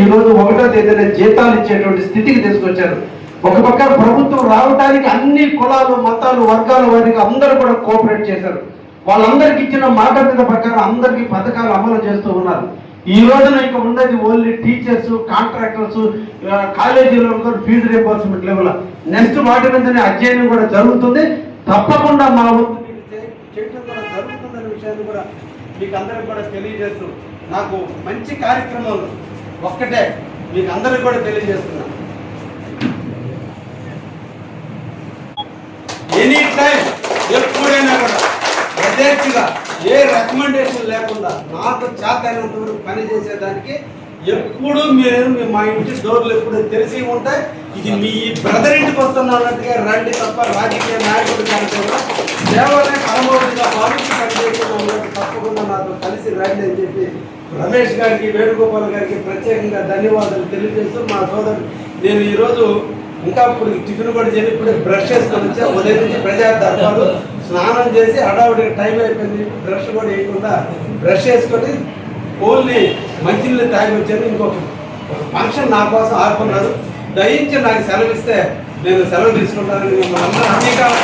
ఈ రోజు ఒకటో తేదీన జీతాలు ఇచ్చేటువంటి స్థితికి తీసుకొచ్చారు. ఒక పక్క ప్రభుత్వం రావడానికి అన్ని కులాలు మతాలు వర్గాల వారికి అందరూ కూడా కోఆపరేట్ చేశారు. వాళ్ళందరికి ఇచ్చిన మాట మీద ప్రకారం అందరికీ పథకాలు అమలు చేస్తూ ఉన్నారు. ఈ రోజున ఇక ఉన్నది ఓన్లీ టీచర్స్ కాంట్రాక్టర్స్ కాలేజీలో కూడా ఫీజు రియంబర్స్మెంట్ లెవెల్ నెక్స్ట్ వాటి మీదనే అధ్యయనం కూడా జరుగుతుంది. తప్పకుండా మా వంతు కూడా జరుగుతుందనే విషయాన్ని కూడా మీకు అందరికి కూడా తెలియజేస్తూ నాకు మంచి కార్యక్రమాలు ఒక్కటే మీకు అందరికి కూడా తెలియజేస్తున్నాను ఎనీ టైం ఎప్పుడైనా కూడా యథేచ్ఛగా ఏ రికమెండేషన్ లేకుండా నాకు చేతైనంత వరకు పని చేసేదానికి ఎప్పుడు మీరు మా ఇంటి డోర్లు ఎప్పుడు తెలిసి ఉంటాయి ఇది మీ బ్రదర్ ఇంటికి వస్తున్నట్టుగా రండి తప్ప రాజకీయ నాయకుడు కంటే కూడా దేవాలయం పరమోడిగా భావించి పనిచేస్తున్నట్టు తప్పకుండా నాతో కలిసి రండి అని చెప్పి రమేష్ గారికి వేణుగోపాల్ గారికి ప్రత్యేకంగా ధన్యవాదాలు తెలియజేస్తూ మా సోదరు నేను ఈరోజు ఇంకా ఇప్పుడు టిఫిన్ కూడా చేసి ఇప్పుడు బ్రష్ చేసుకొని వచ్చి. ఉదయం నుంచి ప్రజా దర్బారు స్నానం చేసి హడావుడిగా టైం అయిపోయింది. బ్రష్ కూడా వేయకుండా బ్రష్ చేసుకొని ఓన్లీ మంచినీళ్ళు తాగి వచ్చాను ఇంకొక ఫంక్షన్ నా కోసం ఆడుకున్నారు దయించి నాకు సెలవు ఇస్తే నేను సెలవు తీసుకుంటానని మిమ్మల్ని అందరూ అంగీకారం